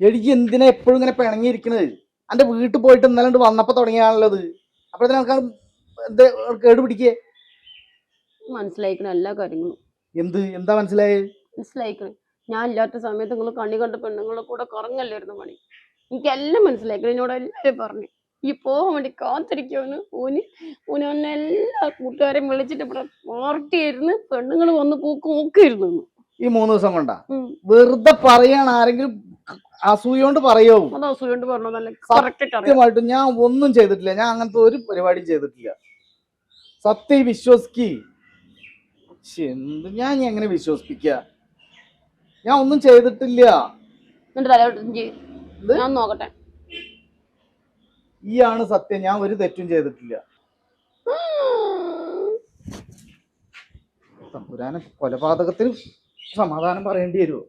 എനിക്ക് എന്തിനാ എപ്പോഴും ഇങ്ങനെ പിണങ്ങിയിരിക്കണത്? എന്റെ വീട്ടിൽ പോയിട്ട് ഇന്നലെ വന്നപ്പോൾ ഇത് അപ്പോഴത്തേന് നമുക്ക് എന്ത് കേട് പിടിക്കേ? മനസ്സിലായിക്കണ എല്ലാ കാര്യങ്ങളും. എന്ത്? എന്താ മനസ്സിലായത് മനസ്സിലായിക്കണം. ഞാൻ ഇല്ലാത്ത സമയത്ത് നിങ്ങൾ കണ്ണി കണ്ട പെണ്ണുങ്ങളെ കൂടെ കുറങ്ങല്ലായിരുന്നു പണി എനിക്കെല്ലാം മനസ്സിലായിക്കണം. എന്നോട് എല്ലാവരും പറഞ്ഞു. ഈ പോകാൻ വേണ്ടി കാത്തിരിക്കുമെന്ന് ഓന് ഓന് എന്നെ എല്ലാ കൂട്ടുകാരെയും വിളിച്ചിട്ട് ഇവിടെ പാർട്ടിയായിരുന്നു. പെണ്ണുങ്ങൾ വന്ന് പൂക്കും ഒക്കെ ഇരുന്നു ഈ മൂന്ന് ദിവസം കൊണ്ടാ? വെറുതെ പറയാണ് ആരെങ്കിലും അസൂയോണ്ട് പറയോ. അത് അസൂയോണ്ട് പറഞ്ഞതല്ല കറക്റ്റ് സത്യമായിട്ടും ഞാൻ ഒന്നും ചെയ്തിട്ടില്ല. ഞാൻ അങ്ങനത്തെ ഒരു പരിപാടിയും ചെയ്തിട്ടില്ല. സത്യം വിശ്വസിക്കി. എന്ത് ഞാൻ എങ്ങനെ വിശ്വസിപ്പിക്ക? ഞാൻ ഒന്നും ചെയ്തിട്ടില്ല. നോക്കട്ടെ. ഈ ആണ് സത്യം. ഞാൻ ഒരു തെറ്റും ചെയ്തിട്ടില്ല. തമ്പുരാനെ കൊലപാതകത്തിന് സമാധാനം പറയേണ്ടി വരുമോ